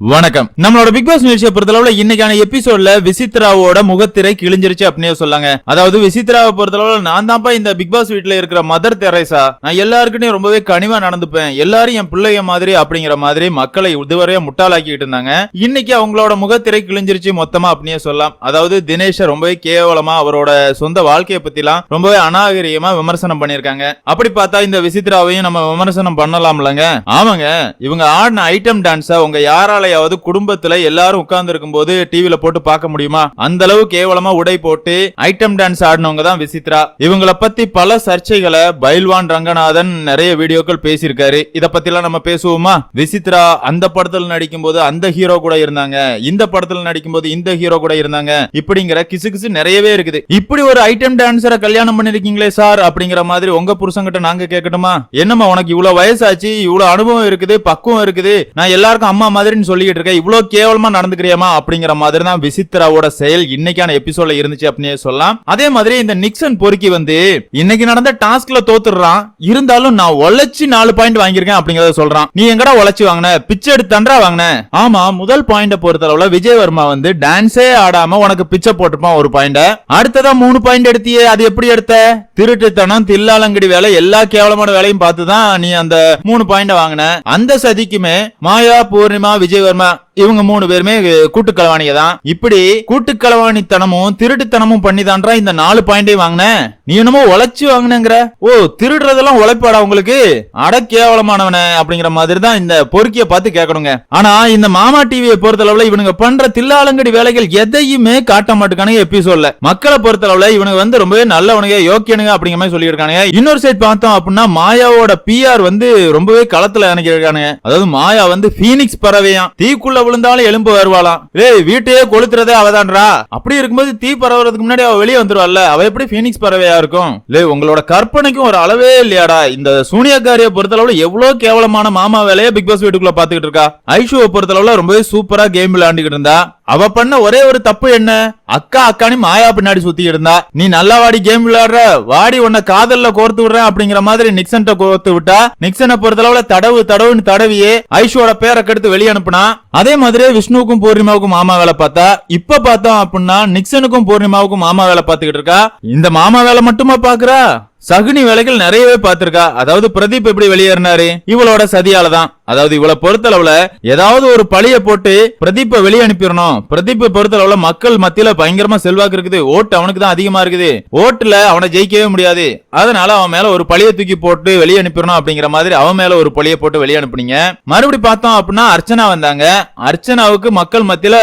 வணக்கம். நம்மளோட big pass நிகழ்ச்சியை பொறுத்தளவுல இன்னைக்கான எபிசோட்ல விசித்ராவோட முகத்திரை கிழிஞ்சிருச்சு அப்படின்னு சொல்லாங்க. அதாவது விசித்ராவை பொறுத்தளவுல நான் தான்ப்பா இந்த பிக் பாஸ் வீட்டுல இருக்கிற மதர் தெரேசா நான் எல்லாருக்கிட்டையும் ரொம்பவே கனிவா நடந்துப்பேன். எல்லாரும் என் பிள்ளைய மாதிரி அப்படிங்கிற மாதிரி மக்களை இதுவரையே முட்டாளாக்கிட்டு இருந்தாங்க. இன்னைக்கு அவங்களோட முகத்திரை கிழிஞ்சிருச்சு மொத்தமா அப்படின்னே சொல்லலாம். அதாவது தினேஷ ரொம்பவே கேவலமா அவரோட சொந்த வாழ்க்கையை பத்திலாம் ரொம்பவே அநாகரியமா விமர்சனம் பண்ணிருக்காங்க அப்படி பார்த்தா இந்த விசித்ராவையும் நம்ம விமர்சனம் பண்ணலாம்லங்க. ஆமாங்க. இவங்க ஆடின ஐட்டம் டான்ஸ உங்க யாராலையாவது குடும்பத்துல எல்லாரும் உட்கார்ந்து இருக்கும் போது டிவில போட்டு பார்க்க முடியுமா? அந்த அளவு கேவலமா உடை போட்டு ஐட்டம் டான்ஸ் ஆடினவங்க தான் விசித்ரா. இவங்கள பத்தி பல சர்ச்சைகளை பைல்வான் ரங்கநாதன் நிறைய வீடியோக்கள் பேசியிருக்காரு. இத பத்தி எல்லாம் நம்ம பேசுவோமா? விசித்ரா அந்த படத்துல நடிக்கும் போது அந்த ஹீரோ கூட இருந்தாங்க. இந்த படத்துல நடிக்கும் போது இந்த ஹீரோ கூட இருந்தாங்க. இப்படிங்கிற கிசு கிசு நிறையவே இருக்குது. இப்படி ஒரு ஐட்டம் டான்ஸரை கல்யாணம் பண்ணிருக்கீங்களே சார்? அப்படிங்கிற மாதிரி உங்க புருஷங்கிட்ட நாங்க கேட்கட்டுமா? என்னம்மா உனக்கு இவ்வளவு வயசாச்சு இவ்வளவு அனுபவம் இருக்குது பக்குவம் இருக்குது நான் எல்லாருக்கும் அம்மா மாதிரின்னு சொல்லிட்டு இருக்க இவ்வளவு கேவலமா நடந்துக்கிறியமா அப்படிங்கிற மாதிரி தான் விசித்ராவோட செயல் இன்னைக்கான எபிசோட்ல இருந்துச்சு அப்படின்னு சொல்லலாம். அதே மாதிரி இந்த நிக்சன் பொறுக்கி வந்து இன்னைக்கு நடந்த டாஸ்க்ல தோத்துடுறான் இருந்தாலும் நான் உழைச்சி நாலு பாயிண்ட் வாங்கியிருக்கேன் அப்படிங்கறத சொல்றான். நீ எங்கடா உழைச்சி வாங்கின? பிச்சை எடுத்து தண்டா வாங்கின? ஆமா முதல் பாயிண்ட பொறுத்த பொறுத்தளவுல விஜயவர்மா வந்து டான்ஸே ஆடாம உனக்கு பிச்சை போட்டுப்பான் ஒரு பாயிண்ட அடுத்ததா மூணு பாயிண்ட் எடுத்தியே அது எப்படி எடுத்த? திருட்டுத்தனம் தில்லாலங்கடி வேலை எல்லா கேவலமான வேலையும் பார்த்துதான் நீ அந்த மூணு பாயிண்ட வாங்கின. அந்த சதிக்குமே மாயா பூர்ணிமா விஜய் விஜயவர்மா இவங்க மூணு பேருமே கூட்டு தான் இப்படி கூட்டு களவாணித்தனமும் திருட்டுத்தனமும் பண்ணிதான்றா இந்த நாலு பாயிண்டையும் வாங்கின? நீ என்னமோ உழைச்சி வாங்கினங்கிற? ஓ திருடுறதெல்லாம் உழைப்பாடா உங்களுக்கு? அட கேவலமானவன அப்படிங்கிற மாதிரி தான் இந்த பொறுக்கிய பார்த்து கேட்கணுங்க. ஆனா இந்த மாமா டிவியை பொறுத்தளவுல இவனுங்க பண்ற தில்லாலங்கடி வேலைகள் எதையுமே காட்ட மாட்டுக்கானுங்க எபிசோட்ல. மக்களை பொறுத்தளவுல இவனுங்க வந்து ரொம்பவே நல்லவனுங்க யோக்கியனுங்க அப்படிங்கிற மாதிரி சொல்லியிருக்கானுங்க. இன்னொரு சைட் பார்த்தோம் அப்படின்னா மாயாவோட பிஆர் வந்து ரொம்பவே களத்துல இறங்கியிருக்கானுங்க. அதாவது மாயா வந்து பீனிக்ஸ் பறவையாம். தீக்குள்ள விழுந்தாலும் எலும்பு வருவாளாம். ஏய் வீட்டையே கொளுத்துறதே அவதான்றா. அப்படி இருக்கும்போது தீ பரவுறதுக்கு முன்னாடி அவ வெளியே வந்துருவாள்ல. அவ எப்படி பீனிக்ஸ் பறவையா இருக்கும்? லே உங்களோட கற்பனைக்கும் ஒரு அளவே இல்லையாடா. இந்த சூனியக்காரியை பொறுத்தளவுல எவ்வளவு கேவலமான மாமா வேலையை பிக் பாஸ் வீட்டுக்குள்ள பாத்துக்கிட்டு இருக்கா. ஐஷுவை பொறுத்தளவுல ரொம்பவே சூப்பரா கேம் விளையாண்டுகிட்டு இருந்தா. அவ பண்ண ஒரே ஒரு தப்பு என்ன? அக்கா அக்கானி மாயா பின்னாடி சுத்தி இருந்தா. நீ நல்லா வாடி கேம் விளையாடுற வாடி உன்னை காதல்ல கோர்த்து விடுறேன் அப்படிங்கிற மாதிரி நிக்சன் கோர்த்து விட்டா நிக்சனை பொறுத்தளவுல தடவு தடவுன்னு தடவியே ஐஷோட பேரை கெடுத்து வெளியே அனுப்புனா அதே மாதிரியே விஷ்ணுவுக்கும் பூர்ணிமாவுக்கும் மாமா வேலை பார்த்தா இப்ப பார்த்தோம் அப்படின்னா நிக்சனுக்கும் பூர்ணிமாவுக்கும் மாமா வேலை பார்த்துக்கிட்டு இருக்கா? இந்த மாமா வேலை மட்டுமா பாக்குறா சகுனி வேலைகள் நிறையவே பார்த்திருக்கா. அதாவது பிரதீப் எப்படி வெளியேறினாரு? இவளோட சதியால தான் அதாவது இவளை பொறுத்தளவுல ஏதாவது ஒரு பழிய போட்டு பிரதீப்பை வெளியே அனுப்பிடணும். பிரதீப்பை பொறுத்தளவுல மக்கள் மத்தியில பயங்கரமா செல்வாக்கு இருக்குது. ஓட்டு அவனுக்கு தான் அதிகமா இருக்குது. ஓட்டுல அவனை ஜெயிக்கவே முடியாது. அதனால அவன் மேல ஒரு பழிய தூக்கி போட்டு வெளியே அனுப்பிடணும் அப்படிங்கிற மாதிரி அவன் மேல ஒரு பழிய போட்டு வெளியே அனுப்புனீங்க. மறுபடி பார்த்தோம் அப்படின்னா அர்ச்சனா வந்தாங்க. அர்ச்சனாவுக்கு மக்கள் மத்தியில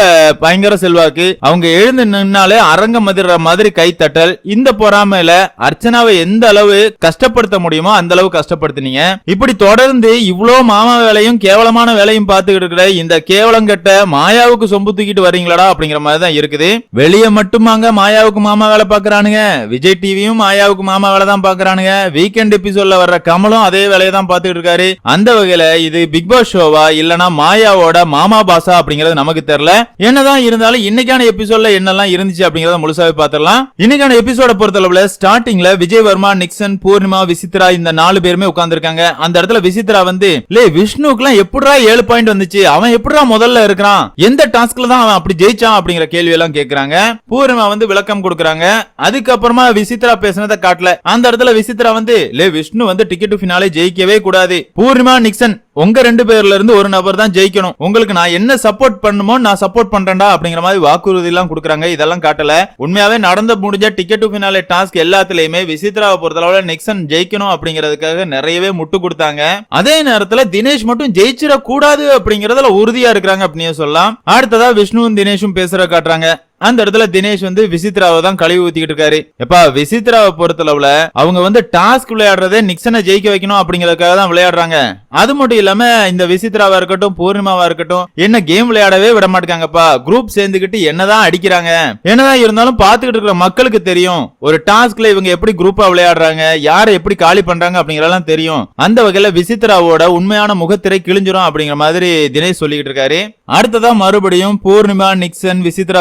பயங்கர செல்வாக்கு. அவங்க எழுந்து நின்னாலே அரங்கம் மதிர மாதிரி கைத்தட்டல் இந்த பொறாமையில அர்ச்சனாவை எந்த அளவு கஷ்டப்படுத்த முடியுமோ அந்த அளவு கஷ்டப்படுத்தினீங்க. இப்படி தொடர்ந்து இவ்வளவு மாமா வேலையும் கேவலமான வேலையும் பார்த்துக்கிட்டு இருக்கிற இந்த கேவலங்கட்ட மாயாவுக்கு சொம்பு தூக்கிட்டு வரீங்களா அப்படிங்கிற மாதிரி தான் இருக்குது. வெளியே மட்டுமாங்க மாயாவுக்கு மாமா வேலை பாக்குறானுங்க விஜய் டிவியும் மாயாவுக்கு மாமா வேலை தான் பாக்குறானுங்க வீக்கெண்ட் எபிசோட்ல வர்ற கமலும் அதே வேலையை தான் பார்த்துக்கிட்டு இருக்காரு. அந்த வகையில இது பிக் பாஸ் ஷோவா இல்லனா மாயாவோட மாமா பாசா அப்படிங்கறது நமக்கு தெரியல. என்னதான் இருந்தாலும் இன்னைக்கான எபிசோட்ல என்னெல்லாம் இருந்துச்சு அப்படிங்கறத முழுசாவே பாத்திரலாம் இன்னைக்கான எபிசோட பொறுத்தளவுல ஸ்டார்டிங்ல விஜய் வர்மா நிக்சன் பூர்ணிமா விசித்ரா இந்த நாலு பேருமே உட்கார்ந்திருக்காங்க. அந்த இடத்துல விசித்ரா வந்து லே விஷ்ணுக்குலாம் எப்படிடா ஏழு பாயிண்ட் வந்துச்சு? அவன் எப்படிடா முதல்ல இருக்கிறான்? எந்த டாஸ்க்ல தான் அவன் அப்படி ஜெயிச்சான்? அப்படிங்கிற கேள்வி எல்லாம் கேக்குறாங்க. பூர்ணிமா வந்து விளக்கம் கொடுக்குறாங்க. அதுக்கப்புறமா விசித்ரா பேசுனதை காட்டல. அந்த இடத்துல விசித்ரா வந்து லே விஷ்ணு வந்து டிக்கெட் ஃபினாலே ஜெயிக்கவே கூடாது. பூர்ணிமா நிக்சன் உங்க ரெண்டு பேர்ல இருந்து ஒரு நபர் தான் ஜெயிக்கணும். உங்களுக்கு நான் என்ன சப்போர்ட் பண்ணுமோ நான் சப்போர்ட் பண்றேன்டா அப்படிங்கிற மாதிரி வாக்குறுதி எல்லாம் கொடுக்குறாங்க. இதெல்லாம் காட்டல. உண்மையாவே நடந்து முடிஞ்ச டிக்கெட் பினாலே டாஸ்க் எல்லாத்துலயுமே விசித்ராவை பொறுத்தளவுல நெக்ஸன் ஜெயிக்கணும் அப்படிங்கிறதுக்காக நிறையவே முட்டு கொடுத்தாங்க. அதே நேரத்துல தினேஷ் மட்டும் ஜெயிச்சிட கூடாது அப்படிங்கறதுல உறுதியா இருக்கிறாங்க அப்படின்னு சொல்லலாம். அடுத்ததா விஷ்ணுவும் தினேஷும் பேசுற காட்டுறாங்க. அந்த இடத்துல தினேஷ் வந்து விசித்ராவை தான் கழுவி ஊத்திக்கிட்டு இருக்காரு. எப்பா விசித்ராவை பொறுத்தளவுல அவங்க வந்து டாஸ்க் விளையாடுறதே நிக்சனை ஜெயிக்க வைக்கணும் அப்படிங்கறதுக்காக தான் விளையாடுறாங்க. அது மட்டும் இல்லாம இந்த விசித்ராவா இருக்கட்டும் பூர்ணிமாவா இருக்கட்டும் என்ன கேம் விளையாடவே விட மாட்டாங்கப்பா குரூப் சேர்ந்துக்கிட்டு என்னதான் அடிக்கிறாங்க. என்னதான் இருந்தாலும் பாத்துக்கிட்டு இருக்கிற மக்களுக்கு தெரியும். ஒரு டாஸ்க்ல இவங்க எப்படி குரூப்பா விளையாடுறாங்க யாரை எப்படி காலி பண்றாங்க அப்படிங்கறதெல்லாம் தெரியும். அந்த வகையில விசித்ராவோட உண்மையான முகத்திரை கிழிஞ்சிரும் அப்படிங்கிற மாதிரி தினேஷ் சொல்லிக்கிட்டு இருக்காரு. அடுத்ததான் மறுபடியும் பூர்ணிமா நிக்சன் விசித்ரா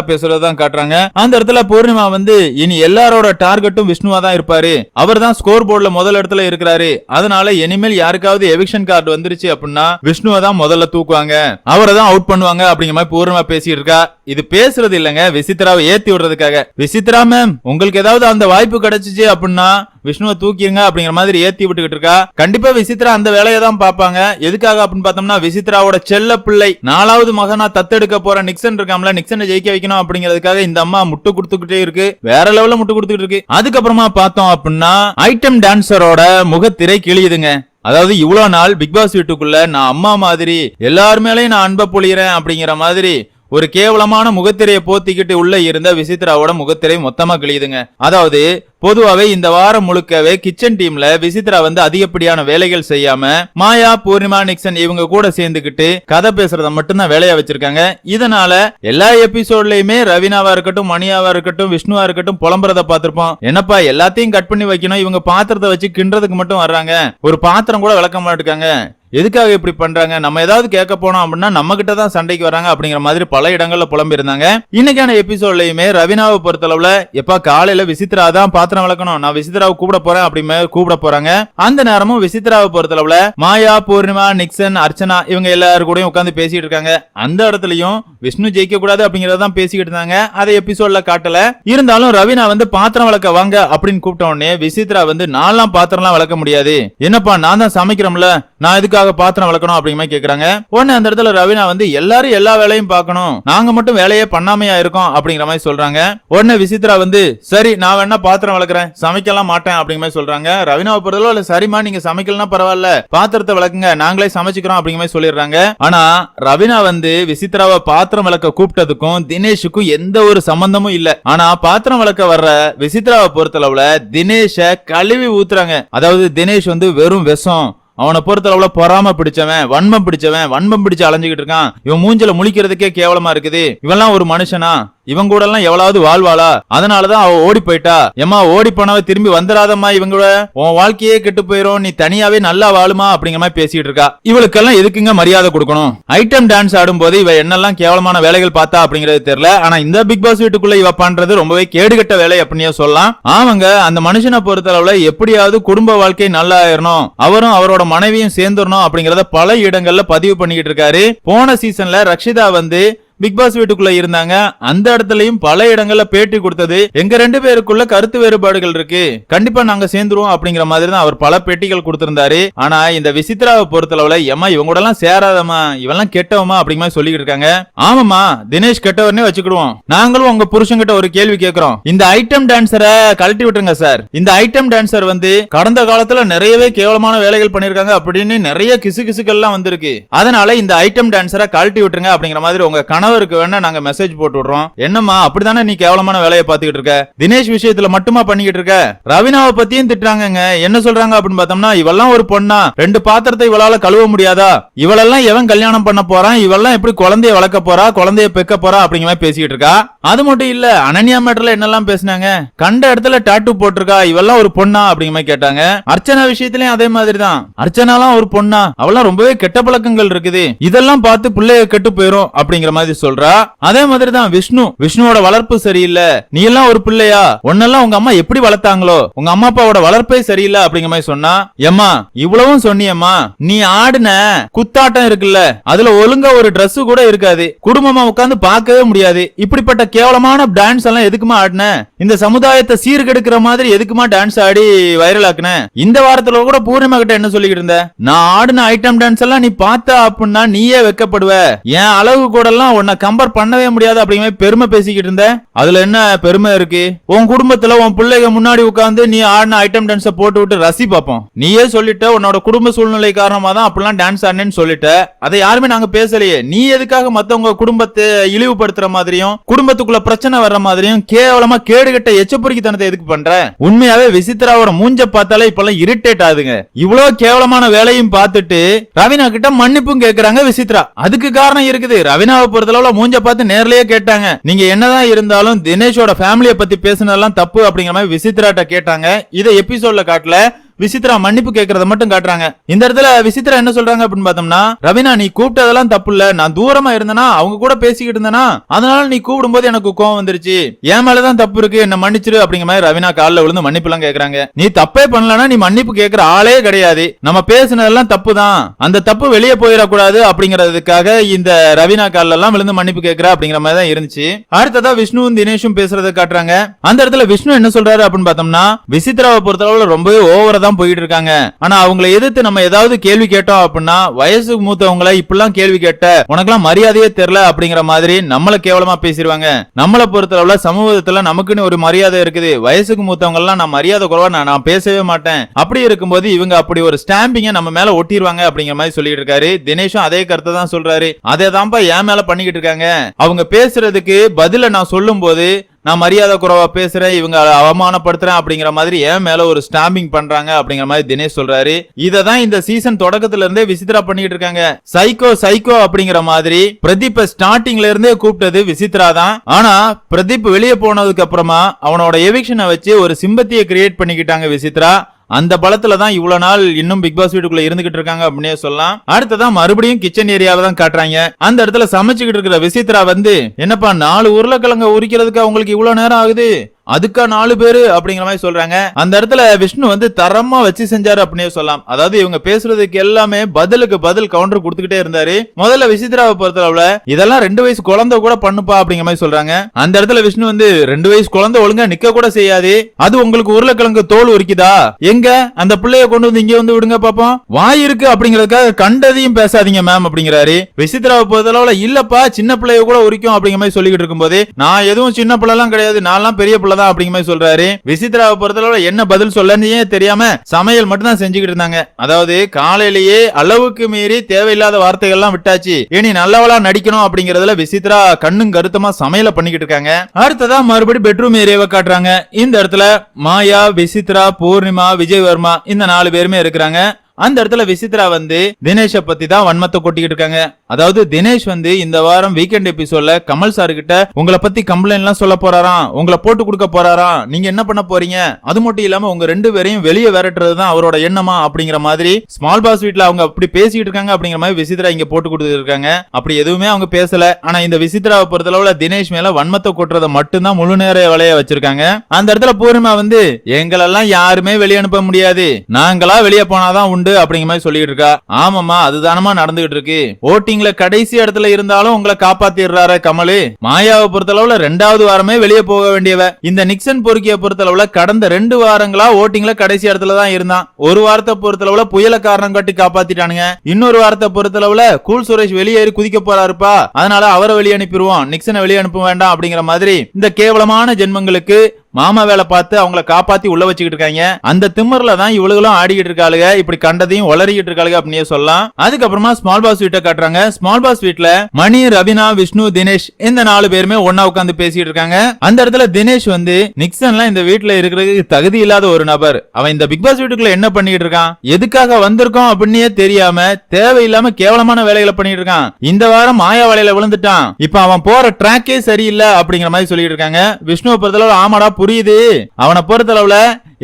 தான் காட்டுறாங்க. அந்த இடத்துல பூர்ணிமா வந்து இனி எல்லாரோட டார்கெட்டும் விஷ்ணுவா தான் இருப்பாரு. அவர் தான் ஸ்கோர் போர்டுல முதல் இடத்துல இருக்கிறாரு. அதனால இனிமேல் யாருக்காவது எவிக்ஷன் கார்டு வந்துருச்சு அப்படின்னா விஷ்ணுவை தான் முதல்ல தூக்குவாங்க. அவரை தான் அவுட் பண்ணுவாங்க அப்படிங்கிற மாதிரி பூர்ணிமா பேசிட்டு இருக்கா. இது பேசுறது இல்லைங்க. விசித்ராவை ஏத்தி விடுறதுக்காக. விசித்ரா மேம் உங்களுக்கு ஏதாவது அந்த வாய்ப்பு கிடைச்சிச்சு அப்படின்னா விஷ்ணுவை தூக்கிடுங்க அப்படிங்கிற மாதிரி ஏத்தி விட்டுக்கிட்டு இருக்கா. கண்டிப்பா விசித்ரா அந்த வேலையை தான் பாப்பாங்க எதுக்காக அப்படின்னு பார்த்தோம்னா விசித்ராவோட செல்ல பிள்ளை நாலாவது மகனா தத்தெடுக்க போற நிக்சன் இருக்காம்ல நிக்சனை ஜெயிக்க வைக்கணும் அப்படிங்கிறதுக்காக இந்த அம்மா முட்டு கொடுத்துக்கிட்டே இருக்கு. வேற லெவல்ல முட்டு கொடுத்துக்கிட்டு இருக்கு. அதுக்கப்புறமா பார்த்தோம் அப்படின்னா ஐட்டம் டான்சரோட முகத்திரை கிழியுதுங்க. அதாவது இவ்வளவு நாள் பிக் பாஸ் வீட்டுக்குள்ள நான் அம்மா மாதிரி எல்லாருமேலயும் நான் அன்பை பொழிகிறேன் அப்படிங்கிற மாதிரி ஒரு கேவலமான முகத்திரையை போத்திக்கிட்டு உள்ள இருந்த விசித்ராவோட முகத்திரை மொத்தமா கிழியுதுங்க. அதாவது பொதுவாவே இந்த வாரம் முழுக்கவே கிச்சன் டீம்ல விசித்ரா வந்து அதிகப்படியான வேலைகள் செய்யாம மாயா பூர்ணிமா நிக்சன் இவங்க கூட சேர்ந்துகிட்டு கதை பேசுறத மட்டும்தான் வேலையா வச்சிருக்காங்க. இதனால எல்லா எபிசோட்லயுமே ரவினாவா இருக்கட்டும் மணியாவா இருக்கட்டும் விஷ்ணுவா இருக்கட்டும் புலம்புறத பார்த்திருப்போம். என்னப்பா எல்லாத்தையும் கட் பண்ணி வைக்கணும் இவங்க பாத்திரத்தை வச்சு கிண்டுறதுக்கு மட்டும் வர்றாங்க. ஒரு பாத்திரம் கூட விளக்க மாட்டிருக்காங்க. எதுக்காக இப்படி பண்றாங்க? நம்ம ஏதாவது கேட்க போனோம் அப்படின்னா நம்ம கிட்ட தான் சண்டைக்கு வராங்க அப்படிங்கிற மாதிரி பல இடங்கள்ல புலம்பி இருந்தாங்க இன்னைக்கான எபிசோட்லயுமே ரவினாவை பொறுத்தளவுல எப்ப காலையில விசித்ரா தான் பாத்திரம் விளக்கணும் நான் விசித்ராவை கூப்பிட போறேன் அப்படி கூப்பிட போறாங்க. அந்த நேரமும் விசித்ராவை பொறுத்தளவுல மாயா பூர்ணிமா நிக்சன் அர்ச்சனா இவங்க எல்லாரும் கூடயும் உட்காந்து பேசிட்டு இருக்காங்க. அந்த இடத்துலயும் விஷ்ணு ஜெயிக்க கூடாது அப்படிங்கறதான் பேசிக்கிட்டு இருந்தாங்க. அதை எபிசோட்ல காட்டல. இருந்தாலும் ரவினா வந்து பாத்திரம் விளக்க வாங்க அப்படின்னு கூப்பிட்ட உடனே விசித்ரா வந்து நான்லாம் பாத்திரம்லாம் விளக்க முடியாது. என்னப்பா நான் தான் சமைக்கிறோம்ல. நான் எதுக்காக பாத்திரம் விளக்கணும்? அப்படிங்கிற கேக்குறாங்க. உடனே அந்த இடத்துல ரவினா வந்து எல்லாரும் எல்லா வேலையும் பார்க்கணும். நாங்க மட்டும் வேலையே பண்ணாமையா இருக்கோம். அப்படிங்கிற மாதிரி சொல்றாங்க. உடனே விசித்ரா வந்து சரி நான் வேணா பாத்திரம் வளர்க்குறேன். சமைக்கலாம் மாட்டேன் அப்படிங்கிற மாதிரி சொல்றாங்க. ரவினாவை பொறுத்தளவு இல்ல சரிம்மா நீங்க சமைக்கலாம் பரவாயில்ல. பாத்திரத்தை விளக்குங்க. நாங்களே சமைச்சுக்கிறோம் அப்படிங்கிற மாதிரி சொல்லிடுறாங்க. ஆனா ரவினா வந்து விசித்ராவை பாத்திரம் விளக்க கூப்பிட்டதுக்கும் தினேஷுக்கும் எந்த ஒரு சம்பந்தமும் இல்ல. ஆனா பாத்திரம் விளக்க வர்ற விசித்ராவை பொறுத்தளவுல தினேஷ கழுவி ஊத்துறாங்க. அதாவது தினேஷ் வந்து வெறும் விஷம். அவனை பொறுத்தளவுல பொறாம பிடிச்சவன் வன்மம் பிடிச்சவன் வன்மம் பிடிச்சு அலைஞ்சுக்கிட்டு இருக்கான். இவன் மூஞ்சில முழிக்கிறதுக்கே கேவலமா இருக்குது. இவெல்லாம் ஒரு மனுஷனா? இவங்க கூட எல்லாம் எவ்வளவு வாழ்வாளா? அதனாலதான் அவ ஓடி போயிட்டா. ஏமா ஓடி போனவ திரும்பி வந்துடாதம்மா இவங்க கூட? உன் வாழ்க்கையே கெட்டு போயிரும். நீ தனியாவே நல்லா வாழுமா அப்படிங்கிற மாதிரி பேசிட்டு இருக்கா. இவளுக்கெல்லாம் எதுக்குங்க மரியாதை கொடுக்கணும்? ஐட்டம் டான்ஸ் ஆடும்போது இவ என்னெல்லாம் கேவலமான வேலைகள் பார்த்தா அப்படிங்கறது தெரியல. ஆனா இந்த பிக் பாஸ் வீட்டுக்குள்ள இவ பண்றது ரொம்பவே கேடுகட்ட வேலை அப்படின்னே சொல்லலாம். ஆமாங்க அந்த மனுஷனை பொறுத்தளவுல எப்படியாவது குடும்ப வாழ்க்கை நல்லா ஆயிரணும். அவரும் அவரோட மனைவியும் சேர்ந்துடணும் அப்படிங்கறத பல இடங்கள்ல பதிவு பண்ணிக்கிட்டு இருக்காரு. போன சீசன்ல ரக்ஷிதா வந்து பிக் பாஸ் வீட்டுக்குள்ள இருந்தாங்க. அந்த இடத்துலயும் பல இடங்கள்ல பேட்டி கொடுத்தது. எங்க ரெண்டு பேருக்குள்ள கருத்து வேறுபாடுகள் இருக்கு. கண்டிப்பா நாங்க சேர்ந்துருவோம் அப்படிங்கிற மாதிரி தான் அவர் பல பேட்டிகள் கொடுத்திருந்தாரு. ஆனா இந்த விசித்ராவை பொறுத்தளவுல ஏமா இவங்க கூட எல்லாம் சேராதமா இவெல்லாம் கெட்டவமா அப்படிங்கிற மாதிரி சொல்லிட்டு இருக்காங்க. ஆமாமா தினேஷ் கெட்டவர்னே வச்சுக்கிடுவோம். நாங்களும் உங்க புருஷன்கிட்ட ஒரு கேள்வி கேக்குறோம் இந்த ஐட்டம் டான்சரை கழட்டி விட்டுருங்க சார். இந்த ஐட்டம் டான்சர் வந்து கடந்த காலத்துல நிறையவே கேவலமான வேலைகள் பண்ணிருக்காங்க அப்படின்னு நிறைய கிசு கிசுக்கள்லாம் வந்திருக்கு. அதனால இந்த ஐட்டம் டான்சரை கழட்டி விட்டுருங்க அப்படிங்கிற மாதிரி உங்க கணவருக்கு வேணா நாங்க மெசேஜ் போட்டு விடுறோம் என்னம்மா அப்படிதானே நீ கேவலமான வேலையை பாத்துக்கிட்டு இருக்க? தினேஷ் விஷயத்துல மட்டுமா பண்ணிக்கிட்டு இருக்க? ரவினாவை பத்தியும் திட்டுறாங்க என்ன சொல்றாங்க அப்படின்னு பார்த்தோம்னா இவெல்லாம் ஒரு பொண்ணா? ரெண்டு பாத்திரத்தை இவளால கழுவ முடியாதா? இவளெல்லாம் எவன் கல்யாணம் பண்ண போறான்? இவெல்லாம் எப்படி குழந்தைய வளர்க்க போறா? குழந்தைய பெக்க போறா? அப்படிங்கிற மாதிரி பேசிக்கிட்டு இருக்கா? அது மட்டும் இல்ல அனன்யா மேட்டர்ல என்னெல்லாம் பேசினாங்க? கண்ட இடத்துல டாட்டூ போட்டிருக்கா? இவெல்லாம் ஒரு பொண்ணா? அப்படிங்கிற மாதிரி கேட்டாங்க. அர்ச்சனா விஷயத்திலயும் அதே மாதிரி தான் அர்ச்சனாலாம் ஒரு பொண்ணா? அவெல்லாம் ரொம்பவே கெட்ட பழக்கங்கள் இருக்குது. இதெல்லாம் பார்த்து பிள்ளைய கெட்டு போயிரும் அப்படிங்கிற மாதிரி சொல்றா? அதே மாதிரி தான் விஷ்ணு. விஷ்ணுவோட வளர்ப்பு சரியில்லை. நீ எல்லாம் ஒரு பிள்ளையா? உன்னெல்லாம் உங்க அம்மா எப்படி வளர்த்தாங்களோ? உங்க அம்மா அப்பாவோட வளர்ப்பே சரியில்லை அப்படிங்கிற மாதிரி சொன்னா ஏமா இவ்வளவும் சொன்னியம்மா. நீ ஆடுன குத்தாட்டம் இருக்குல்ல. அதுல ஒழுங்கா ஒரு Dress கூட இருக்காது. குடும்பமா உட்கார்ந்து பார்க்கவே முடியாது. இப்படிப்பட்ட கேவலமான டான்ஸ் எல்லாம் எதுக்குமா ஆடின? இந்த சமுதாயத்தை சீர்கெடுக்கிற மாதிரி எதுக்குமா டான்ஸ் ஆடி வைரல் ஆக்குன இந்த வாரத்துல கூட பூர்ணிமா கிட்ட என்ன சொல்லிக்கிட்டு இருந்த? நான் ஆடின ஐட்டம் டான்ஸ் எல்லாம் நீ பார்த்த அப்படின்னா நீயே வெக்கப்படுவ. என் அளவு கூட எல்லாம் உன்னை கம்பேர் பண்ணவே முடியாது அப்படிங்கிற பெருமை பேசிக்கிட்டு இருந்த. அதுல என்ன பெருமை இருக்கு? உன் குடும்பத்துல உன் பிள்ளைங்க முன்னாடி உட்கார்ந்து நீ ஆடின ஐட்டம் டான்ஸ போட்டு விட்டு ரசி பார்ப்போம். நீயே சொல்லிட்ட உன்னோட குடும்ப சூழ்நிலை காரணமா தான் அப்படிலாம் டான்ஸ் ஆடினேன்னு சொல்லிட்ட. அதை யாருமே நாங்க பேசலையே. நீ எதுக்காக மத்தவங்க குடும்பத்தை இழிவுபடுத்துற மாதிரியும் குடும்பத்துக்குள்ள பிரச்சனை வர்ற மாதிரியும் கேவலமா கேடுகட்ட எச்சப்பொறிக்குத்தனத்தை எதுக்கு பண்ற? உண்மையாவே விசித்ராவோட மூஞ்ச பார்த்தாலே இப்பெல்லாம் இரிட்டேட் ஆகுதுங்க. இவ்வளவு கேவலமான வேலையும் பார்த்துட்டு ரவினா கிட்ட மன்னிப்பும் கேக்குறாங்க விசித்ரா. அதுக்கு காரணம் இருக்குது. ரவினாவை அளவுல மூஞ்ச பார்த்து நேர்லயே கேட்டாங்க. நீங்க என்னதான் இருந்தாலும் தினேஷோட ஃபேமிலியை பத்தி பேசுனதெல்லாம் தப்பு அப்படிங்கிற மாதிரி விசித்ராட்ட கேட்டாங்க. இதை எபிசோட்ல காட்டல. விசித்ரா மன்னிப்பு கேக்குறத மட்டும் காட்டுறாங்க. இந்த இடத்துல விசித்ரா என்ன சொல்றாங்க அப்படின்னு பார்த்தோம்னா ரவினா நீ கூப்பிட்டதெல்லாம் தப்பு இல்ல நான் தூரமா இருந்தனா அவங்க கூட பேசிக்கிட்டு இருந்தனா? அதனால நீ கூப்பிடும்போது எனக்கு கோவம் வந்துருச்சு. என் மேலதான் தப்பு இருக்கு. என்ன மன்னிச்சிரு அப்படிங்கிற மாதிரி ரவினா காலில் விழுந்து மன்னிப்பு எல்லாம் கேக்குறாங்க. நீ தப்பே பண்ணலனா நீ மன்னிப்பு கேக்குற ஆளே கிடையாது. நம்ம பேசுனதெல்லாம் தப்பு தான் அந்த தப்பு வெளியே போயிடக்கூடாது அப்படிங்கறதுக்காக இந்த ரவினா கால்ல எல்லாம் விழுந்து மன்னிப்பு கேக்குற அப்படிங்கிற மாதிரி தான் இருந்துச்சு. அடுத்ததா விஷ்ணுவும் தினேஷும் பேசுறத காட்டுறாங்க. அந்த இடத்துல விஷ்ணு என்ன சொல்றாரு அப்படின்னு பார்த்தோம்னா விசித்ராவை பொறுத்தளவுல ரொம்பவே ஓவரா தான் போயிட்டு இருக்காங்க ஆனா அவங்கள எதிர்த்து நம்ம ஏதாவது கேள்வி கேட்டோம் அப்படின்னா வயசு மூத்தவங்கள இப்படிலாம் கேள்வி கேட்ட உனக்கெல்லாம் மரியாதையே தெரியல அப்படிங்கிற மாதிரி நம்மள கேவலமா பேசிடுவாங்க. நம்மளை பொறுத்தளவுல சமூகத்துல நமக்குன்னு ஒரு மரியாதை இருக்குது. வயசுக்கு மூத்தவங்க எல்லாம் நான் மரியாதை குறைவா நான் நான் பேசவே மாட்டேன். அப்படி இருக்கும்போது இவங்க அப்படி ஒரு ஸ்டாம்பிங்க நம்ம மேல ஒட்டிடுவாங்க அப்படிங்கிற மாதிரி சொல்லிட்டு இருக்காரு. தினேஷும் அதே கருத்தை தான் சொல்றாரு. அதே தான்ப்பா என் மேல பண்ணிக்கிட்டு இருக்காங்க. அவங்க பேசுறதுக்கு பதில நான் சொல்லும் போது நான் மரியாதை குறைவா பேசுறேன் இவங்க அவமானப்படுத்துறேன் அப்படிங்கிற மாதிரி என் மேல ஒரு ஸ்டாம்பிங் பண்றாங்க அப்படிங்கிற மாதிரி தினேஷ் சொல்றாரு. இதை தான் இந்த சீசன் தொடக்கத்துல இருந்தே விசித்ரா பண்ணிட்டு இருக்காங்க. சைக்கோ சைக்கோ அப்படிங்கிற மாதிரி பிரதீப் ஸ்டார்டிங்ல இருந்தே கூப்பிட்டது விசித்ரா தான். ஆனா பிரதீப் வெளியே போனதுக்கு அப்புறமா அவனோட எவிக்ஷனை வச்சு ஒரு சிம்பத்தியை கிரியேட் பண்ணிக்கிட்டாங்க விசித்ரா அந்த பலத்துல தான் இவ்வளவு நாள் இன்னும் பிக் பாஸ் வீட்டுக்குள்ள இருந்துகிட்டு இருக்காங்க அப்படின்னே சொல்லலாம். அடுத்ததான் மறுபடியும் கிச்சன் ஏரியால தான் காட்டுறாங்க. அந்த இடத்துல சமைச்சுக்கிட்டு இருக்கிற விசித்ரா வந்து என்னப்பா நாலு உருளைக்கிழங்க உரிக்கிறதுக்கு அவங்களுக்கு இவ்வளவு நேரம் ஆகுது? அதுக்கா நாலு பேரு அப்படிங்கிற மாதிரி சொல்றாங்க. அந்த இடத்துல விஷ்ணு வந்து தரமா வச்சு செஞ்சாரு அப்படின்னு சொல்லலாம். அதாவது இவங்க பேசுறதுக்கு எல்லாமே பதிலுக்கு பதில் கவுண்டர் கொடுத்துக்கிட்டே இருந்தாரு. முதல்ல விசித்ராவை பொறுத்தளவுல இதெல்லாம் ரெண்டு வயசு குழந்தை கூட பண்ணுப்பா அப்படிங்கிற மாதிரி சொல்றாங்க. அந்த இடத்துல விஷ்ணு வந்து ரெண்டு வயசு குழந்தை ஒழுங்கா நிக்க கூட செய்யாது. அது உங்களுக்கு உருளைக்கிழங்கு தோல் உரிக்குதா? எங்க? அந்த பிள்ளைய கொண்டு வந்து இங்க வந்து விடுங்க பாப்போம். வாய் இருக்கு அப்படிங்கறதுக்காக கண்டதையும் பேசாதீங்க மேம் அப்படிங்கிறாரு. விசித்ராவை பொறுத்தளவுல இல்லப்பா சின்ன பிள்ளைய கூட உரிக்கும் அப்படிங்கிற மாதிரி சொல்லிக்கிட்டு இருக்கும்போது நான் எதுவும் சின்ன பிள்ளை எல்லாம் கிடையாது. நான் பெரிய பிள்ளை தான் அப்படிங்கிற மாதிரி சொல்றாரு. விசித்ராவை பொறுத்தளவுல என்ன பதில் சொல்லன்னே தெரியாம சமையல் மட்டும் தான் செஞ்சுக்கிட்டு இருந்தாங்க. அதாவது காலையிலேயே அளவுக்கு மீறி தேவையில்லாத வார்த்தைகள் எல்லாம் விட்டாச்சு. இனி நல்லவளா நடிக்கணும் அப்படிங்கறதுல விசித்ரா கண்ணும் கருத்துமா சமையல பண்ணிக்கிட்டு இருக்காங்க. அடுத்ததா மறுபடி பெட்ரூம் ஏரியாவை காட்டுறாங்க. இந்த இடத்துல மாயா விசித்ரா பூர்ணிமா விஜயவர்மா இந்த நாலு பேருமே இருக்கிறாங்க. அந்த இடத்துல விசித்ரா வந்து தினேஷ பத்தி தான் வன்மத்தை கொட்டிக்கிட்டு இருக்காங்க. அதாவது தினேஷ் வந்து இந்த வாரம் வீக்கெண்ட் எபிசோட்ல கமல் சார் கிட்ட உங்களை பத்தி கம்ப்ளைண்ட் எல்லாம் சொல்ல போறாராம். உங்களை போட்டு கொடுக்க போறாராம். நீங்க என்ன பண்ண போறீங்க? அது மட்டும் இல்லாம உங்க ரெண்டு பேரையும் வெளியே விரட்டுறது தான் அவரோட எண்ணமா? அப்படிங்கிற மாதிரி ஸ்மால் பாஸ் வீட்ல அவங்க அப்படி பேசிட்டு இருக்காங்க அப்படிங்கிற மாதிரி விசித்ரா இங்க போட்டு கொடுத்துருக்காங்க அப்படி எதுவுமே அவங்க பேசல. ஆனா இந்த விசித்ராவை பொறுத்தளவுல தினேஷ் மேல வன்மத்தை கொட்டுறத மட்டும்தான் முழு நேர வேலையை வச்சிருக்காங்க. அந்த இடத்துல பூர்ணிமா வந்து எங்களெல்லாம் யாருமே வெளியே அனுப்ப முடியாது. நாங்களா வெளியே போனாதான் உண்டு. அப்படிங்கிற மாதிரி சொல்லிட்டு இருக்கா. ஆமாமா அதுதானமா நடந்துகிட்டு இருக்கு. ஓட்டிங்ல கடைசி இடத்துல இருந்தாலும் உங்களை காப்பாத்திடுறாரு கமலு. மாயாவை பொறுத்தளவுல ரெண்டாவது வாரமே வெளியே போக வேண்டியவ. இந்த நிக்சன் பொறுக்கிய பொறுத்தளவுல கடந்த ரெண்டு வாரங்களா ஓட்டிங்ல கடைசி இடத்துல தான் இருந்தான். ஒரு வாரத்தை பொறுத்தளவுல புயல காரணம் காட்டி காப்பாத்திட்டானுங்க. இன்னொரு வாரத்தை பொறுத்தளவுல கூல் சுரேஷ் வெளியேறி குதிக்க போறாருப்பா. அதனால அவரை வெளியே அனுப்பிடுவோம். நிக்சனை வெளியே அனுப்ப வேண்டாம் அப்படிங்கிற மாதிரி இந்த கேவலமான ஜென்மங்களுக்கு மாமா வேலை பார்த்து அவங்கள காப்பாத்தி உள்ள வச்சுக்கிட்டு இருக்காங்க. அந்த திம்மர்ல தான் இவளுகளும் ஆடிக்கிட்டு இருக்காளுங்க இப்படி கண்டதையும் உளறிக்கிட்டு இருக்காளுங்க அப்படின்னே சொல்லலாம். அதுக்கப்புறமா ஸ்மால் பாஸ் வீட்டை காட்டுறாங்க. ஸ்மால் பாஸ் வீட்ல மணி ரவினா விஷ்ணு தினேஷ் இந்த நாலு பேருமே ஒன்னா உட்காந்து பேசிட்டு இருக்காங்க. அந்த இடத்துல தினேஷ் வந்து நிக்சன்லாம் இந்த வீட்ல இருக்கிறதுக்கு தகுதி இல்லாத ஒரு நபர். அவன் இந்த பிக் பாஸ் வீட்டுக்குள்ள என்ன பண்ணிட்டு இருக்கான்? எதுக்காக வந்திருக்கோம் அப்படின்னே தெரியாம தேவையில்லாம கேவலமான வேலைகளை பண்ணிட்டு இருக்கான். இந்த வாரம் மாயா வலையில விழுந்துட்டான். இப்ப அவன் போற ட்ராக்கே சரியில்லை அப்படிங்கிற மாதிரி சொல்லிட்டு இருக்காங்க. விஷ்ணுவை பொறுத்தளவு ஆமாடா புரியுது? அவனை பொறுத்தளவுல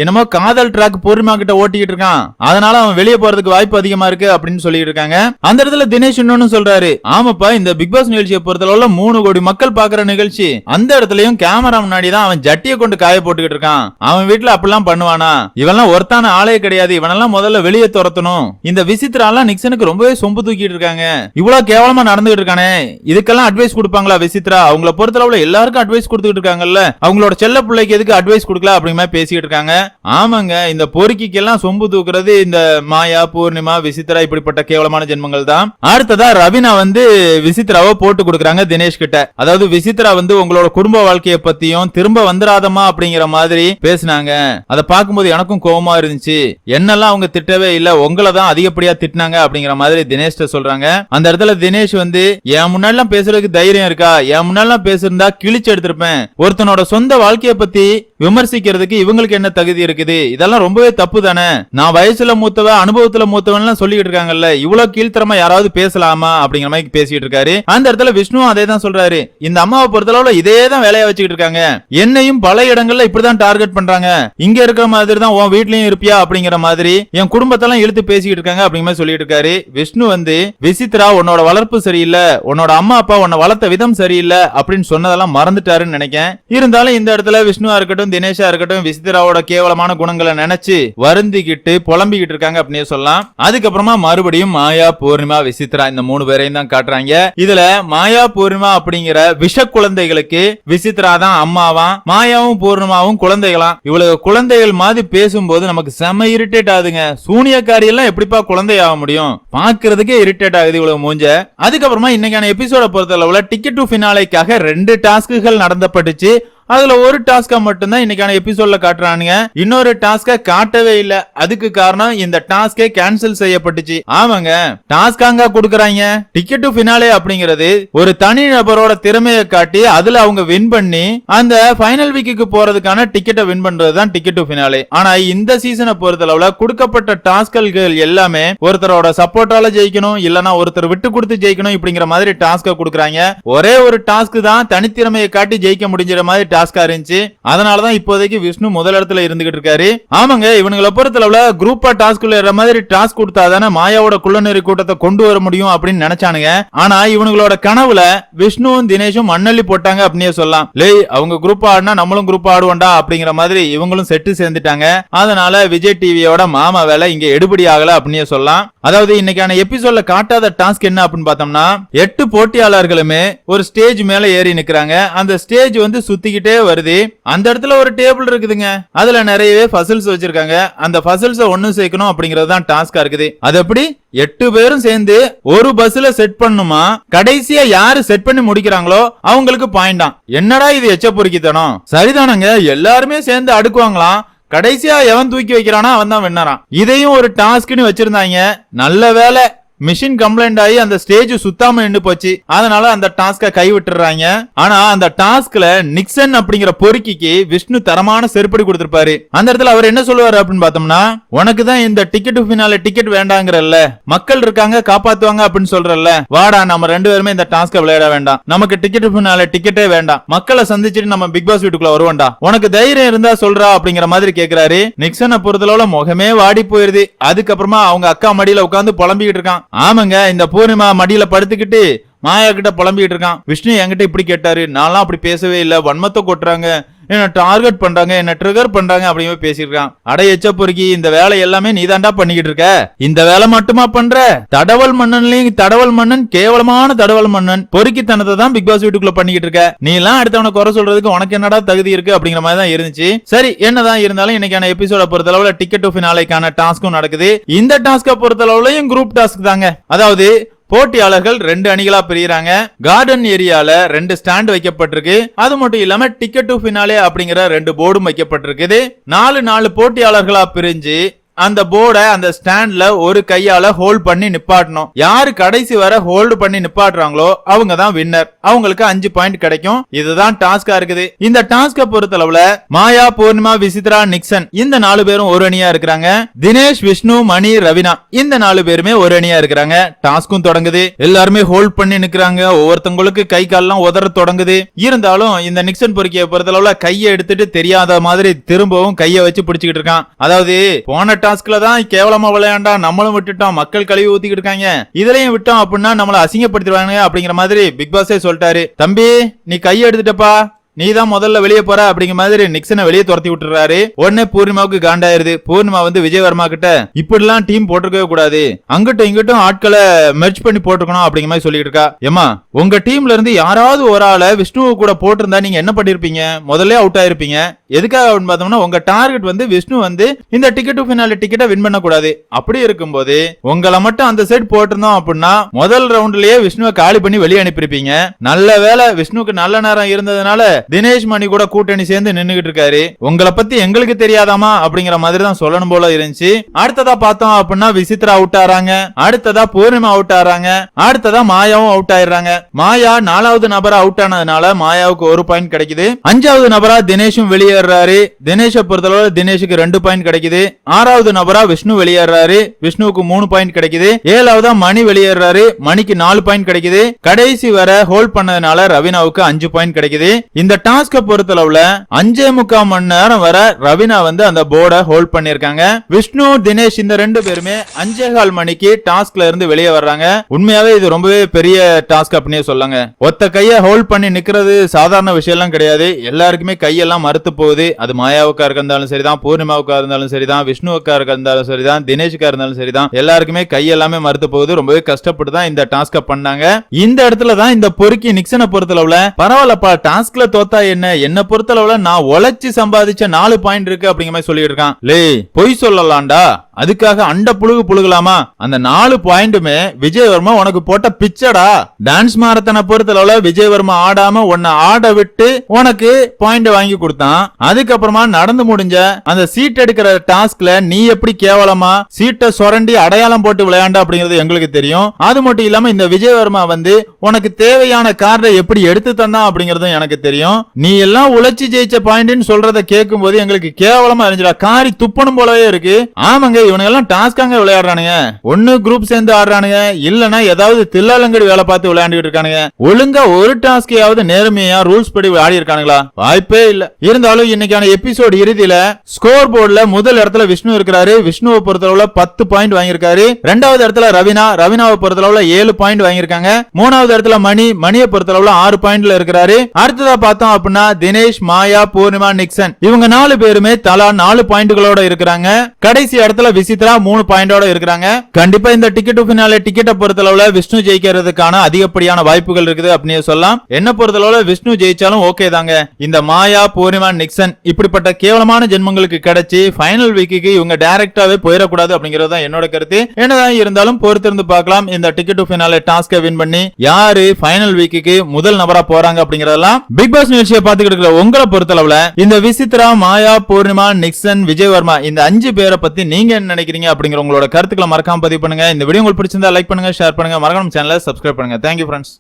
என்னமோ காதல் ட்ராக் பூர்ணிமா கிட்ட ஓட்டிக்கிட்டு இருக்கான். அதனால அவன் வெளியே போறதுக்கு வாய்ப்பு அதிகமா இருக்கு அப்படின்னு சொல்லிட்டு இருக்காங்க. அந்த இடத்துல தினேஷ் இன்னொன்னு சொல்றாரு. ஆமாப்பா இந்த பிக் பாஸ் நிகழ்ச்சியை பொறுத்தளவுல மூணு கோடி மக்கள் பாக்குற நிகழ்ச்சி. அந்த இடத்துலயும் கேமரா முன்னாடி தான் அவன் ஜட்டியை கொண்டு காய போட்டுக்கிட்டு இருக்கான். அவன் வீட்டுல அப்படிலாம் பண்ணுவானா? இவெல்லாம் ஒருத்தான ஆளே கிடையாது. இவனெல்லாம் முதல்ல வெளியே துரத்தணும். இந்த விசித்ராலாம் நிக்சனுக்கு ரொம்பவே சொம்பு தூக்கிட்டு இருக்காங்க. இவ்வளவு கேவலமா நடந்துகிட்டு இருக்கானே. இதுக்கெல்லாம் அட்வைஸ் கொடுப்பாங்களா விசித்ரா அவங்கள பொறுத்தளவுல எல்லாருக்கும் அட்வைஸ் கொடுத்துட்டு இருக்காங்கல்ல. அவங்களோட செல்ல பிள்ளைக்கு எதுக்கு அட்வைஸ் கொடுக்கல அப்படிங்கிற மாதிரி பேசிக்கிட்டு இருக்காங்க. ஆமாங்க இந்த பொறுக்கிக்கெல்லாம் சொம்பு தூக்குறது இந்த மாயா பூர்ணிமா விசித்ரா இப்படிப்பட்ட கேவலமான ஜென்மங்கள் தான். அடுத்ததா ரவினா வந்து விசித்ராவை போட்டு கொடுக்குறாங்க தினேஷ் கிட்ட. அதாவது விசித்ரா வந்து உங்களோட குடும்ப வாழ்க்கையை பத்தியும் திரும்ப வந்துராதமா அப்படிங்கிற மாதிரி பேசினாங்க. அதை பார்க்கும்போது எனக்கும் கோவமா இருந்துச்சு. என்னெல்லாம் அவங்க திட்டவே இல்ல உங்களை தான் அதிகப்படியா திட்டினாங்க அப்படிங்கிற மாதிரி தினேஷ்ட சொல்றாங்க. அந்த இடத்துல தினேஷ் வந்து என் முன்னாடிலாம் பேசுறதுக்கு தைரியம் இருக்கா? என் முன்னாடிலாம் பேசிருந்தா கிழிச்சு எடுத்திருப்பேன். ஒருத்தனோட சொந்த வாழ்க்கையை பத்தி விமர்சிக்கிறதுக்கு இவங்களுக்கு என்ன தகுதி இருக்குது? இதெல்லாம் ரொம்பவே தப்பு தானே? நான் வயசுல மூத்தவ அனுபவத்துல மூத்தவன் எல்லாம் சொல்லிட்டு இருக்காங்கல்ல இவ்வளவு கீழ்த்தரமா யாராவது பேசலாமா? அப்படிங்கிற மாதிரி பேசிட்டு இருக்காரு. அந்த இடத்துல விஷ்ணு அதே தான் சொல்றாரு. இந்த அம்மாவை பொறுத்தளவுல இதே தான் வேலையா வச்சுக்கிட்டு இருக்காங்க. என்னையும் பல இடங்கள்ல இப்படிதான் டார்கெட் பண்றாங்க. இங்க இருக்கிற மாதிரி தான் உன் வீட்லயும் இருப்பியா? அப்படிங்கிற மாதிரி என் குடும்பத்தெல்லாம் இழுத்து பேசிக்கிட்டு இருக்காங்க அப்படிங்கிற மாதிரி சொல்லிட்டு இருக்காரு. விஷ்ணு வந்து விசித்ரா உன்னோட வளர்ப்பு சரியில்லை. உன்னோட அம்மா அப்பா உன்னை வளர்த்த விதம் சரியில்லை. அப்படின்னு சொன்னதெல்லாம் மறந்துட்டாருன்னு நினைக்கிறேன். இருந்தாலும் இந்த இடத்துல விஷ்ணுவா இருக்கட்டும் தினேஷா இருக்கட்டும் விசித்ராவோட கேவலமான குணங்களை நினைச்சு வருந்திக்கிட்டு புலம்பிக்கிட்டு இருக்காங்க அப்படின்னு சொல்லலாம். அதுக்கப்புறமா மறுபடியும் மாயா பூர்ணிமா விசித்ரா இந்த மூணு பேரையும் தான் காட்டுறாங்க. இதுல மாயா பூர்ணிமா அப்படிங்கிற விஷ குழந்தைகளுக்கு விசித்ரா தான் அம்மாவா மாயாவும் பூர்ணிமாவும் குழந்தைகளாம். இவ்வளவு குழந்தைகள் மாதிரி பேசும்போது நமக்கு செம இரிட்டேட் ஆகுதுங்க. சூனியக்காரி எல்லாம் எப்படிப்பா குழந்தை ஆக முடியும்? பாக்குறதுக்கே இரிட்டேட் ஆகுது இவ்வளவு மூஞ்ச. அதுக்கப்புறமா இன்னைக்கான எபிசோட பொறுத்தளவுல டிக்கெட் டு பினாலைக்காக ரெண்டு டாஸ்க்குகள் நடந்தப்பட்டுச்சு. அதுல ஒரு டாஸ்கா மட்டும்தான் இன்னைக்கான எபிசோட்ல காட்டுறானுங்க. இன்னொரு டாஸ்க காட்டவே இல்ல. அதுக்கு காரணம் இந்த டாஸ்கே கேன்சல் செய்யப்பட்டுச்சு. ஆமாங்க. டாஸ்காங்க கொடுக்கறாங்க. டிக்கெட் டு ஃபினாலே அப்படிங்கிறது ஒரு தனி நபரோட திறமையை காட்டி அதுல அவங்க வின் பண்ணி அந்த ஃபைனல் வீக்குக்கு போறதுக்கான டிக்கெட்டை வின் பண்றது தான் டிக்கெட் டு ஃபினாலே ஆனா இந்த சீசனை பொறுத்தளவுல கொடுக்கப்பட்ட டாஸ்கல்கள் எல்லாமே ஒருத்தரோட சப்போர்ட்டால ஜெயிக்கணும் இல்லனா ஒருத்தர் விட்டு கொடுத்து ஜெயிக்கணும் இப்படிங்கிற மாதிரி டாஸ்க கொடுக்கறாங்க. ஒரே ஒரு டாஸ்க் தான் தனித்திறமையை காட்டி ஜெயிக்க முடிஞ்சிற மாதிரி டாஸ்கா இருந்துச்சு. அதனாலதான் இப்போதைக்கு விஷ்ணு முதல் இடத்துல இருந்துகிட்டு இருக்காரு. ஆமாங்க இவனுங்களை பொறுத்தளவுல குரூப்பா டாஸ்க் ஏற மாதிரி டாஸ்க் கொடுத்தாதானே மாயாவோட குள்ளநெறி கூட்டத்தை கொண்டு வர முடியும் அப்படின்னு நினைச்சானுங்க. ஆனா இவனுங்களோட கனவுல விஷ்ணுவும் தினேஷும் மண்ணள்ளி போட்டாங்க அப்படின்னே சொல்லலாம். லே அவங்க குரூப் ஆடினா நம்மளும் குரூப் ஆடுவோம்டா அப்படிங்கிற மாதிரி இவங்களும் செட்டு சேர்ந்துட்டாங்க. அதனால விஜய் டிவியோட மாமா வேலை இங்க எடுபடி ஆகல அப்படின்னே சொல்லலாம். அதாவது இன்னைக்கான எபிசோட்ல காட்டாத டாஸ்க் என்ன அப்படின்னு பார்த்தோம்னா எட்டு போட்டியாளர்களுமே ஒரு ஸ்டேஜ் மேல ஏறி நிக்கிறாங்க. அந்த ஸ்டேஜ் வந்து சுத்திக்கிட்டே வருது. அந்த இடத்துல ஒரு டேபிள் இருக்குதுங்க. அதுல நிறையவே ஃபசல்ஸ் வச்சிருக்காங்க. அந்த ஃபசல்ஸ ஒண்ணு சேர்க்கணும் அப்படிங்கறது தான் டாஸ்கா இருக்குது. அது எப்படி? எட்டு பேரும் சேர்ந்து ஒரு பஸ்ல செட் பண்ணுமா? கடைசியா யாரு செட் பண்ணி முடிக்கிறாங்களோ அவங்களுக்கு பாயிண்டாம் என்னடா இது எச்ச பொறுக்கித்தனம்? சரிதானங்க. எல்லாருமே சேர்ந்து அடுக்குவாங்களாம். கடைசியா எவன் தூக்கி வைக்கிறானோ அவன் தான் வின்னறான் இதையும் ஒரு டாஸ்க்னு வச்சிருந்தாங்க. நல்ல வேலை. மிஷின் கம்ப்ளைண்ட் ஆகி அந்த ஸ்டேஜ் சுத்தாம நின்று போச்சு. அதனால அந்த டாஸ்க கை விட்டுறாங்க ஆனா அந்த டாஸ்க்ல நிக்சன் அப்படிங்கிற பொறுக்கிக்கு விஷ்ணு தரமான செருப்படி கொடுத்திருப்பாரு. அந்த இடத்துல அவர் என்ன சொல்லுவாரு அப்படின்னு பார்த்தோம்னா உனக்கு தான் இந்த டிக்கெட் பின்னால டிக்கெட் வேண்டாங்கிறல்ல. மக்கள் இருக்காங்க காப்பாத்துவாங்க அப்படின்னு சொல்றல்ல. வாடா நம்ம ரெண்டு பேருமே இந்த டாஸ்க விளையாட வேண்டாம். நமக்கு டிக்கெட் பின்னால டிக்கெட்டே வேண்டாம். மக்களை சந்திச்சுட்டு நம்ம பிக் பாஸ் வீட்டுக்குள்ள வருவோம்டா. உனக்கு தைரியம் இருந்தா சொல்றா அப்படிங்கிற மாதிரி கேக்குறாரு. நிக்சனை பொறுத்தளவுல முகமே வாடி போயிருது. அதுக்கப்புறமா அவங்க அக்கா மடியில உட்காந்து புலம்பிக்கிட்டு இருக்கான். ஆமாங்க இந்த பூர்ணிமா மடியில படுத்துக்கிட்டு மாயா கிட்ட புலம்பிக்கிட்டு இருக்கான். விஷ்ணு என்கிட்ட இப்படி கேட்டாரு. நான்லாம் அப்படி பேசவே இல்ல. வன்மத்தை கொட்டுறாங்க. என்ன டார்கெட் பண்றாங்க என்ன ட்ரிகர் பண்றாங்க அப்படின்னு பேசியிருக்கான். அட எச்ச பொறுக்கி இந்த வேலை எல்லாமே நீதாண்டா பண்ணிக்கிட்டு இருக்க. இந்த வேலை மட்டுமா பண்ற? தடவல் மன்னன்லயும் தடவல் மன்னன் கேவலமான தடவல் மன்னன். பொறுக்கி தனத்தை தான் பிக் பாஸ் வீட்டுக்குள்ள பண்ணிக்கிட்டு இருக்க. நீ எல்லாம் அடுத்தவனை குறை சொல்றதுக்கு உனக்கு என்னடா தகுதி இருக்கு அப்படிங்கிற மாதிரி தான் இருந்துச்சு. சரி என்னதான் இருந்தாலும் இன்னைக்கான எபிசோட பொறுத்தளவுல டிக்கெட் டு ஃபினாலைக்கான டாஸ்க்கும் நடக்குது. இந்த டாஸ்க பொறுத்தளவுலயும் குரூப் டாஸ்க் தாங்க. அதாவது போட்டியாளர்கள் ரெண்டு அணிகளா பிரிகிறாங்க. கார்டன் ஏரியால ரெண்டு ஸ்டாண்ட் வைக்கப்பட்டிருக்கு. அது மட்டும் இல்லாம டிக்கெட் டு ஃபினாலே அப்படிங்கிற ரெண்டு போர்டும் வைக்கப்பட்டிருக்குது. நாலு நாலு போட்டியாளர்களா பிரிஞ்சு அந்த போர்டை அந்த ஸ்டாண்ட்ல ஒரு கையால ஹோல்ட் பண்ணி நிப்பாட்டணும். யாரு கடைசி வரை ஹோல்டு பண்ணி நிப்பாட்டுறாங்களோ அவங்க தான் வின்னர் அவங்களுக்கு அஞ்சு பாயிண்ட் கிடைக்கும். இதுதான் டாஸ்கா இருக்குது. இந்த டாஸ்க பொறுத்தளவுல மாயா பூர்ணிமா விசித்ரா நிக்சன் இந்த நாலு பேரும் ஒரு அணியா இருக்கிறாங்க. தினேஷ் விஷ்ணு மணி ரவினா இந்த நாலு பேருமே ஒரு அணியா இருக்கிறாங்க. டாஸ்க்கும் தொடங்குது. எல்லாருமே ஹோல்ட் பண்ணி நிக்கிறாங்க. ஒவ்வொருத்தவங்களுக்கு கை கால்லாம் உதற தொடங்குது. இருந்தாலும் இந்த நிக்சன் பொறுக்கிய பொறுத்தளவுல கையை எடுத்துட்டு தெரியாத மாதிரி திரும்பவும் கையை வச்சு பிடிச்சிக்கிட்டு இருக்கான். அதாவது போன டாஸ்க்ல தான் கேவலமா விளையாண்டா நம்மளும் விட்டுட்டோம் மக்கள் கழுவி ஊத்திக்கிட்டு இருக்காங்க. இதுலயும் விட்டோம் அப்படின்னா நம்மள அசிங்கப்படுத்திடுவாங்க அப்படிங்கிற மாதிரி பிக் பாஸே சொல்லிட்டாரு. தம்பி நீ கை எடுத்துட்டப்பா. நீ தான் முதல்ல வெளியே போற அப்படிங்கிற மாதிரி நிக்சனை வெளியே துரத்தி விட்டுறாரு. உடனே பூர்ணிமாவுக்கு காண்டாயிருது. பூர்ணிமா வந்து விஜயவர்மா கிட்ட இப்படிலாம் டீம் போட்டிருக்கவே கூடாது. அங்கிட்டும் இங்கிட்டும் ஆட்களை மெர்ச் பண்ணி போட்டுக்கணும் அப்படிங்கிற மாதிரி சொல்லிட்டு இருக்கா. ஏமா உங்க டீம்ல இருந்து யாராவது ஒரு ஆளை விஷ்ணுவை கூட போட்டிருந்தா நீங்க என்ன பண்ணிருப்பீங்க? முதல்ல அவுட் ஆயிருப்பீங்க. எதுக்காக பார்த்தோம்னா உங்க டார்கெட் வந்து விஷ்ணு வந்து இந்த டிக்கெட் ஃபினால டிக்கெட்டை வின் பண்ண கூடாது அப்படி இருக்கும்போது உங்களை மட்டும் அந்த சைடு போட்டிருந்தோம் அப்படின்னா முதல் ரவுண்ட்லயே விஷ்ணுவை காலி பண்ணி வெளியே அனுப்பியிருப்பீங்க. நல்ல வேலை விஷ்ணுக்கு நல்ல நேரம் இருந்ததுனால தினேஷ் மணி கூட கூட்டணி சேர்ந்து நின்னுகிட்டு இருக்காரு. உங்களை பத்தி எங்களுக்கு தெரியாதாமா? அப்படிங்கிற மாதிரி தான் சொல்லணும் போல இருந்துச்சு. அடுத்ததா பார்த்தோம் அப்படின்னா விசித்ரா அவுட் ஆறாங்க. அடுத்ததா பூர்ணிமா அவுட் ஆறாங்க. அடுத்ததா மாயாவும் அவுட் ஆயிடுறாங்க. மாயா நாலாவது நபரா அவுட் ஆனதுனால மாயாவுக்கு ஒரு பாயிண்ட் கிடைக்குது. அஞ்சாவது நபரா தினேஷும் வெளியேறாரு. தினேஷை பொறுத்தளவு தினேஷுக்கு ரெண்டு பாயிண்ட் கிடைக்குது. ஆறாவது நபரா விஷ்ணு வெளியேறாரு. விஷ்ணுவுக்கு மூணு பாயிண்ட் கிடைக்குது. ஏழாவதா மணி வெளியேறாரு. மணிக்கு நாலு பாயிண்ட் கிடைக்குது. கடைசி வர ஹோல்ட் பண்ணதுனால ரவினாவுக்கு அஞ்சு பாயிண்ட் கிடைக்குது. இந்த டாஸ்க பொறுத்தளவுல அஞ்சே முக்கால் மணி நேரம் வர ரவினா வந்து அந்த போர்டை ஹோல்ட் பண்ணிருக்காங்க விஷ்ணு தினேஷ் இந்த ரெண்டு பேருமே அஞ்சே கால் மணிக்கு டாஸ்க்ல இருந்து வெளியே வர்றாங்க. உண்மையாவே இது ரொம்பவே பெரிய டாஸ்க் அப்படின்னே சொல்லுங்க. ஒத்த கைய ஹோல்ட் பண்ணி நிக்கிறது சாதாரண விஷயம் எல்லாம் கிடையாது. எல்லாருக்குமே கையெல்லாம் மறுத்து போகுது. அது மாயாவுக்கா இருந்தாலும் சரிதான் பூர்ணிமாவுக்கா இருந்தாலும் சரிதான் விஷ்ணுவுக்கா இருந்தாலும் சரிதான் தினேஷுக்கா இருந்தாலும் சரிதான். எல்லாருக்குமே கையெல்லாமே மறுத்து போகுது. ரொம்பவே கஷ்டப்பட்டு தான் இந்த டாஸ்க பண்ணாங்க. இந்த இடத்துல தான் இந்த பொறுக்கி நிக்சனை பொறுத்தளவுல பரவாயில்லப்பா டாஸ்க்ல தோத்தா என்ன? என்ன பொறுத்தளவுல நான் உழைச்சு சம்பாதிச்ச நாலு பாயிண்ட் இருக்கு அப்படிங்கிற மாதிரி சொல்லிட்டு இருக்கான் லே பொய் சொல்லலாம்டா. அதுக்காக அண்ட புழுகு புழுகலாமா? அந்த நாலு பாயிண்ட்டுமே விஜயவர்மா உனக்கு போட்ட பிச்சடா. டான்ஸ் மாரத்தனை பொறுத்தளவுல விஜயவர்மா ஆடாம உன்னை ஆட விட்டு உனக்கு பாயிண்ட் வாங்கி கொடுத்தான். அதுக்கப்புறமா நடந்து முடிஞ்ச அந்த சீட் எடுக்கிற டாஸ்க்ல நீ எப்படி கேவலமா சீட்டை சுரண்டி அடையாளம் போட்டு விளையாண்ட அப்படிங்கிறது எங்களுக்கு தெரியும். அது மட்டும் இல்லாம இந்த விஜயவர்மா வந்து உனக்கு தேவையான கார்டை எப்படி எடுத்து தந்தான் அப்படிங்கறதும் எனக்கு தெரியும். நீ எல்லாம் உழைச்சி ஜெயிச்ச பாயிண்ட்னு சொல்றத கேட்கும் போது எங்களுக்கு கேவலமா இருந்துச்சுடா. காரி துப்பணும் போலவே இருக்கு. ஆமாங்க இவனுங்க எல்லாம் டாஸ்காங்க விளையாடுறானுங்க. ஒண்ணு குரூப் சேர்ந்து ஆடுறானுங்க. இல்லனா ஏதாவது தில்லாலங்கடி வேலை பார்த்து விளையாண்டுகிட்டு இருக்கானுங்க. ஒழுங்கா ஒரு டாஸ்கையாவது நேர்மையா ரூல்ஸ் படி ஆடி இருக்கானுங்களா? வாய்ப்பே இல்ல. இருந்தாலும் இன்னைக்கான எபிசோடு இறுதியில ஸ்கோர் போர்டுல முதல் இடத்துல விஷ்ணு இருக்கிறாரு. விஷ்ணுவை பொறுத்தளவுல பத்து பாயிண்ட் வாங்கியிருக்காரு. ரெண்டாவது இடத்துல ரவினா. ரவினாவை பொறுத்தளவுல ஏழு பாயிண்ட் வாங்கியிருக்காங்க. மூணாவது இடத்துல மணி. மணியை பொறுத்தளவுல ஆறு பாயிண்ட்ல இருக்கிறாரு. அடுத்ததா பார்த்தோம் அப்படின்னா தினேஷ் மாயா பூர்ணிமா நிக்சன். இவங்க நாலு பேருமே தலா நாலு பாயிண்ட்களோட இருக்கிறாங்க. கடைசி இடத்துல விசித்ரா மூணு பாயிண்டோட இருக்கிறாங்க. கண்டிப்பா இந்த டிக்கெட் பின்னால டிக்கெட்டை பொறுத்தளவுல விஷ்ணு ஜெயிக்கிறதுக்கான அதிகப்படியான வாய்ப்புகள் இருக்குது அப்படின்னு சொல்லலாம். என்ன பொறுத்தளவுல விஷ்ணு ஜெயிச்சாலும் ஓகே தாங்க. இந்த மாயா பூர்ணிமா நிக்சன் இப்படிப்பட்ட கேவலமான ஜென்மங்களுக்கு கிடைச்சி ஃபைனல் வீக்குக்கு இவங்க டைரக்டாவே போயிடக்கூடாது அப்படிங்கிறது தான் என்னோட கருத்து. என்னதான் இருந்தாலும் பொறுத்திருந்து பார்க்கலாம். இந்த டிக்கெட் பின்னால டாஸ்கை வின் பண்ணி யாரு ஃபைனல் வீக்குக்கு முதல் நபரா போறாங்க அப்படிங்கறதெல்லாம் பிக் பாஸ் நிகழ்ச்சியை பார்த்துக்கிட்டு இருக்கிற உங்களை பொறுத்தளவுல இந்த விசித்ரா மாயா பூர்ணிமா நிக்சன் விஜயவர்மா இந்த அஞ்சு பேரை பத்தி நீங்க என்ன நினைக்கிறீங்க அப்படிங்கிற உங்களோட கருத்துக்களை மறக்காம பதிவு பண்ணுங்க. இந்த வீடியோ உங்களுக்கு பிடிச்சிருந்தா லைக் பண்ணுங்க ஷேர் பண்ணுங்க. மறக்காம சேனலை சப்ஸ்கிரைப் பண்ணுங்க. Thank you friends